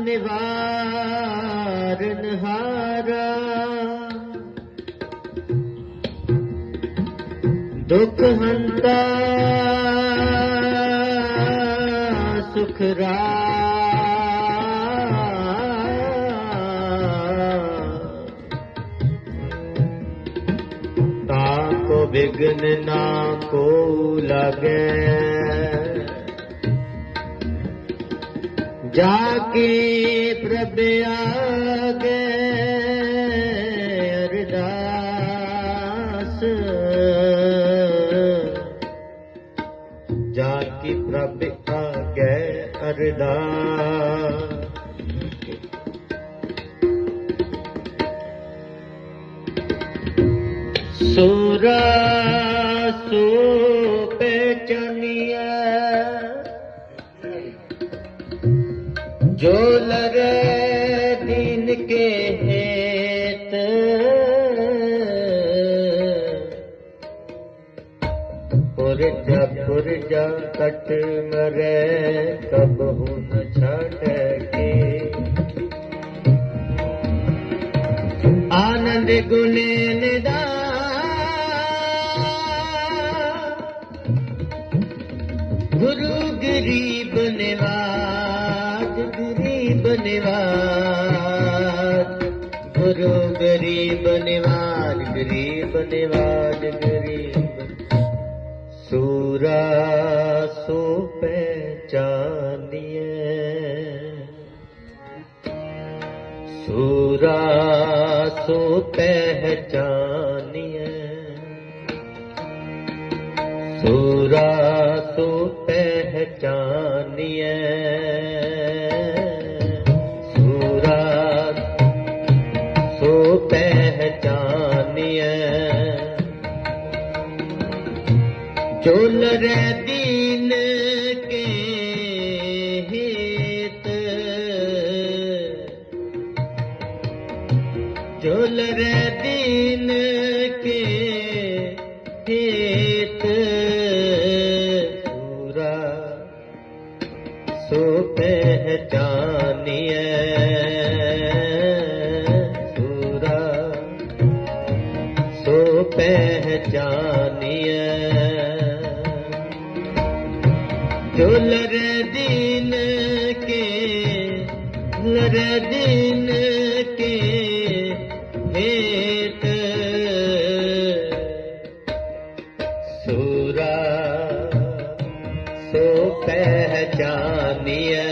ਨਿਵਾਰਨ ਹਾਰਾ। ਦੁਖ ਹੰਤਾ ਸੁਖ ਤਾਕੋ ਵਿਗਨ ਨਾ ਕੋ ਲਾਗੇ। ਜਾਕੇ ਪ੍ਰਭ ਆਗੇ ਅਰਦਾਸ ਜਾਕੇ ਪ੍ਰਭ ਆਗੇ ਅਰਦਾਸ ਸੂਰਾ ਸੋ ਜੋ ਲਰੇ ਦੀਨ ਕੇ ਹੇਤ। ਪੁਰਜਾ ਪੁਰਜਾ ਕਟ ਮਰੇ, ਕਬ ਹੁਨ ਛੱਡ ਕੇ। ਆਨੰਦ ਗੁਨੇ ਨਿਦਾ ਗੁਰੂ ਗਰੀਬ ਨਿਵਾਜ ਗਰੀਬ ਨਿਵਾਜ ਗੁਰੂ ਗਰੀਬ ਨਿਵਾਜ ਗਰੀਬ ਨਿਵਾਜ ਗਰੀਬ ਸੂਰਾ ਸੋ ਪਹਿਚਾਨੀਏ ਸੂਰਾ ਸੋ ਪਹਿਚਾਨੀਏ ਸੂਰਾ ਸੋ ਪਹਿਚਾਨੀਏ ਜੋ ਲਰੇ ਦੀਨ ਕੇ ਹਿਤ। ਜੋ ਲਰੇ ਦੀਨ ਕੇ ਹਿਤ। ਪੂਰਾ ਸੋ ਪਹਿਚਾਨੀਐ। ਸੂਰਾ ਸੋ ਪਹਿਚਾਨੀਐ। ਜੋ ਲਰ ਦੀਨ ਕੇ ਲਰ ਦੀਨ ਕੇ ਹੇਤ ਸੂਰਾ ਸੋ ਪਹਿਚਾਨੀਐ